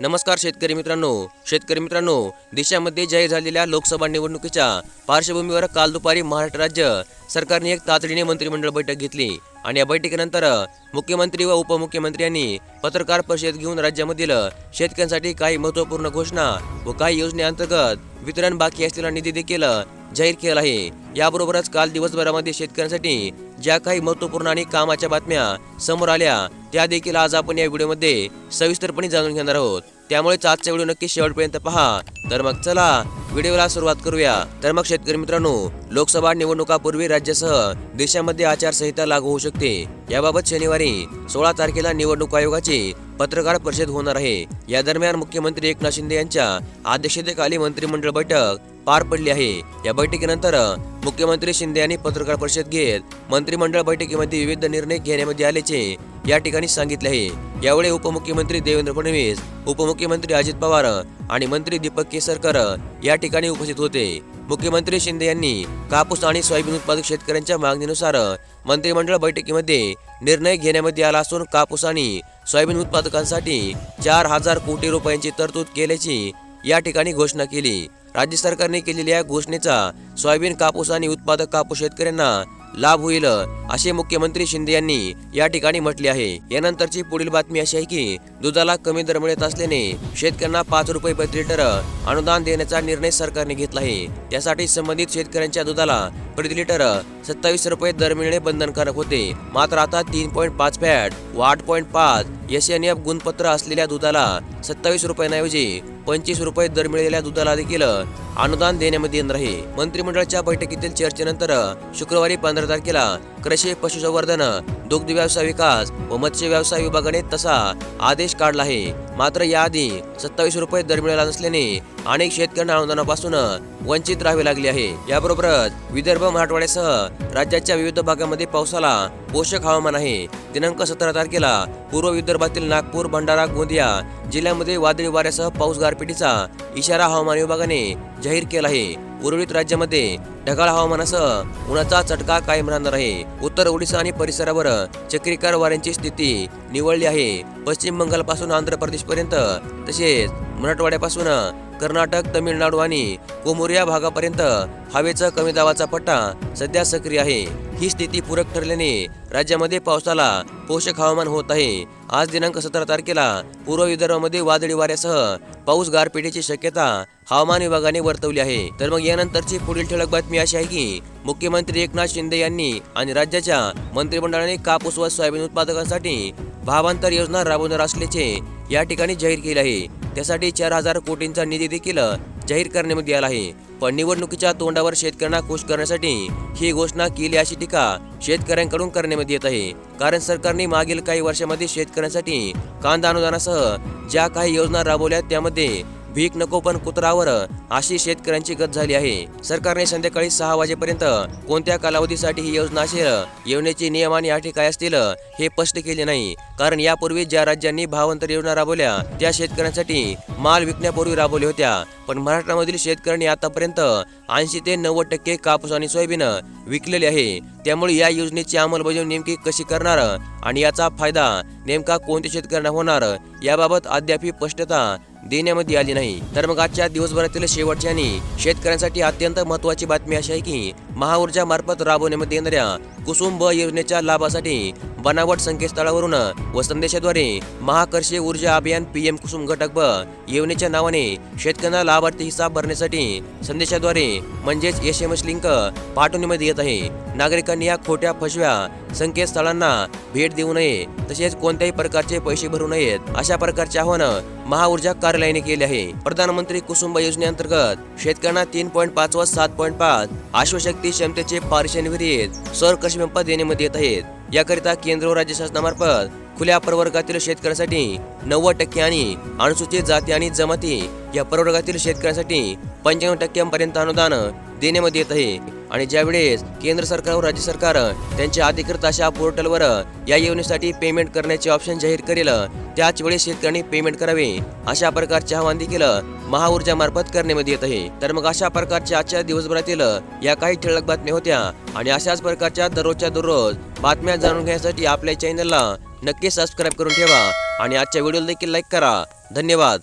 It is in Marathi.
नमस्कार शेतकरी मित्रांनो. शेतकरी मित्रांनो देशामध्ये जाहीर झालेल्या लोकसभा निवडणुकीच्या पार्श्वभूमीवर काल दुपारी महाराष्ट्र राज्य सरकारने एक तातडीने मंत्रिमंडळ बैठक घेतली आणि या बैठकीनंतर मुख्यमंत्री व उपमुख्यमंत्री यांनी पत्रकार परिषद घेऊन राज्यामधील शेतकऱ्यांसाठी काही महत्त्वपूर्ण घोषणा व काही योजनेअंतर्गत वितरण बाकी असलेला निधी देखील जाहीर केला आहे. याबरोबरच काल दिवसभरामध्ये शेतकऱ्यांसाठी ज्या काही महत्त्वपूर्ण आणि कामाच्या बातम्या समोर आल्या त्या देखील आज आपण या व्हिडिओमध्ये सविस्तरपणे जाणून घेणार आहोत. त्यामुळेच आजचा व्हिडिओ नक्की शेवटपर्यंत पहा. तर मग चला व्हिडिओला सुरुवात करूया. तर मग शेतकरी मित्रांनो लोकसभा निवडणुकापूर्वी राज्यासह देशामध्ये आचारसंहिता लागू होऊ शकते. याबाबत शनिवारी सोळा तारखेला निवडणूक आयोगाची पत्रकार परिषद होणार आहे. या दरम्यान मुख्यमंत्री एकनाथ शिंदे यांच्या अध्यक्षतेखाली मंत्रिमंडळ बैठक पार पडली आहे. या बैठकीनंतर मुख्यमंत्री शिंदे यांनी पत्रकार परिषद घेत मंत्रिमंडळ बैठकीमध्ये विविध निर्णय घेण्यामध्ये आल्याचे या ठिकाणी सांगितले आहे. यावेळी उपमुख्यमंत्री देवेंद्र फडणवीस उपमुख्यमंत्री अजित पवार आणि मंत्री दीपक केसरकर या ठिकाणी उपस्थित होते. मुख्यमंत्री शिंदे यांनी कापूस आणि सोयाबीन उत्पादक शेतकऱ्यांच्या मागणीनुसार मंत्रिमंडळ बैठकीमध्ये निर्णय घेण्यामध्ये आला असून कापूस आणि सोयाबीन उत्पादकांसाठी चार हजार कोटी रुपयांची तरतूद केल्याची या ठिकाणी घोषणा केली. राज्य सरकारने केलेल्या या घोषणेचा सोयाबीन कापूस आणि उत्पादक कापूस शेतकऱ्यांना लाभ होईल असे मुख्यमंत्री शिंदे यांनी या ठिकाणी म्हटले आहे. यानंतरची पुढील बातमी अशी आहे की दुधाला कमी दर मिळत असल्याने शेतकऱ्यांना पाच रुपये प्रति लिटर अनुदान देण्याचा निर्णय सरकारने घेतला आहे. त्यासाठी संबंधित शेतकऱ्यांच्या दुधाला प्रति लिटर सत्तावीस रुपये दर मिळणे बंधनकारक होते. मात्र आता तीन पॉईंट पाच फॅट व आठ पॉईंट पाच एस एन एफ गुणपत्र असलेल्या दुधाला सत्तावीस रुपयांऐवजी पंचवीस रुपये दर मिळालेल्या दुधाला देखील अनुदान देण्यामध्ये येणार आहे. मंत्रिमंडळाच्या बैठकीतील चर्चेनंतर शुक्रवारी पंधरा तारखेला कृषी पशुसंवर्धन दुग्ध व्यवसाय विकास व मत्स्य व्यवसाय विभागाने तसा आदेश काढला आहे. मात्र याआधी सत्तावीस रुपये दर मिळाला नसल्याने अनेक शेतकऱ्यांना अनुदानापासून वंचित राहावे लागले आहे. याबरोबरच विदर्भ मराठवाड्यासह राज्याच्या विविध भागामध्ये पावसाला पोषक हवामान आहे. दिनांक सतरा तारखेला पूर्व विदर्भातील नागपूर भंडारा गोंदिया जिल्ह्यामध्ये वादळी वाऱ्यासह पाऊस गारपिटीचा इशारा हवामान विभागाने जाहीर केला आहे. उर्वरित राज्यामध्ये ढगाळ हवामानासह उन्हाचा चटका कायम राहणार आहे. उत्तर ओडिशा आणि परिसरावर चक्रीकार वाऱ्यांची स्थिती निवडली आहे. पश्चिम बंगालपासून आंध्र प्रदेशपर्यंत तसेच मराठवाड्यापासून कर्नाटक तमिळनाडू आणि कोमोरिया भागापर्यंत हवेचा कमी दाबाचा पट्टा सध्या सक्रिय आहे. ही स्थिती पूरक ठरल्याने राज्यामध्ये पावसाला पोषक हवामान होत आहे. आज दिनांक सतरा तारखेला पूर्व विदर्भामध्ये वादळी वाऱ्यासह पाऊस गारपिटीची शक्यता हवामान विभागाने वर्तवली आहे. तर मग यानंतरची पुढील ठळक बातमी अशी आहे की मुख्यमंत्री एकनाथ शिंदे यांनी आणि राज्याच्या मंत्रिमंडळाने कापूस व सोयाबीन उत्पादकांसाठी भावांतर योजना राबवणार असल्याचे या ठिकाणी जाहीर केले आहे. त्यासाठी चार हजार कोटींचा निधी देखील जाहीर करण्यामध्ये आला आहे. पण निवडणुकीच्या तोंडावर शेतकऱ्यांना खुश करण्यासाठी ही घोषणा केली अशी टीका शेतकऱ्यांकडून करण्यामध्ये येत आहे. कारण सरकारने मागील काही वर्षामध्ये शेतकऱ्यांसाठी कांदा अनुदानासह ज्या काही योजना राबवल्या त्यामध्ये भीक नको पण कुत्रावर अशी शेतकऱ्यांची गत झाली आहे. सरकारने संध्याकाळी सहा वाजेपर्यंत कोणत्या कालावधीसाठी ही योजना असेल येवण्याचे नियम आणि अटी काय असतील हे स्पष्ट केले नाही. कारण यापूर्वी ज्या राज्यांनी भावांतर योजना राबवल्या त्या शेतकऱ्यांसाठी माल विकण्यापूर्वी राबवल्या होत्या. पण महाराष्ट्रामधील शेतकऱ्यांनी आतापर्यंत ऐंशी ते नव्वद टक्के कापूस आणि सोयाबीन विकलेले आहे. त्यामुळे या योजनेची अंमलबजावणी नेमकी कशी करणार आणि याचा फायदा नेमका कोणत्या शेतकऱ्यांना होणार याबाबत अद्याप स्पष्टता देण्यामध्ये आली नाही. तर मग आजच्या दिवसभरातील शेवटच्या आणि शेतकऱ्यांसाठी अत्यंत महत्वाची बातमी अशी आहे की महाऊर्जा मार्फत राबवण्यामध्ये येणाऱ्या कुसुम ब योजनेच्या लाभासाठी बनावट संकेतस्थळावरून व संदेशाद्वारे महाकर्षी ऊर्जा अभियान पीएम कुसुम घटक ब योजनेच्या नावाने शेतकऱ्यांना लाभार्थी हिसाब भरण्यासाठी संदेशाद्वारे म्हणजेच एस एम एस लिंक पाठवण्यामध्ये येत आहे. नागरिकांनी या खोट्या फसव्या संकेतस्थळांना भेट देऊ नये तसेच कोणत्याही प्रकारचे पैसे भरू नयेत अशा प्रकारचे आवाहन महाऊर्जा कार्यालयाने केले आहे. प्रधानमंत्री कुसुंब योजनेअंतर्गत शेतकऱ्यांना तीन पॉईंट पाच व सात पॉईंट पाच अश्वशक्ती क्षमतेचे पारिश्रमिक विहिरीत सौर कृषी पंप देण्यामध्ये येत आहेत. याकरिता केंद्र व राज्य शासनामार्फत खुल्या प्रवर्गातील शेतकऱ्यांसाठी नव्वद टक्के आणि अनुसूचित जाती आणि जमाती या प्रवर्गातील शेतकऱ्यांसाठी पंच्याण्णव टक्क्यांपर्यंत अनुदान देण्यामध्ये येत आहे. आणि ज्यावेळेस केंद्र सरकार व राज्य सरकार त्यांच्या अधिकृत अशा पोर्टलवर या योजनेसाठी पेमेंट करण्याचे ऑप्शन जाहीर करेल त्याच वेळेस शेतकऱ्यांनी पेमेंट करावे. अशा प्रकारचे आवाहन देखील महाऊर्जा मार्फत करण्यामध्ये येत आहे. तर मग अशा प्रकारच्या आजच्या दिवसभरातील या काही ठळक बातम्या होत्या. आणि अशाच प्रकारच्या दररोजच्या दररोज बातम्या जाणून घेण्यासाठी आपल्या चॅनलला नक्की सबस्क्राईब करून ठेवा. आणि आजच्या व्हिडिओला देखील लाईक करा. धन्यवाद.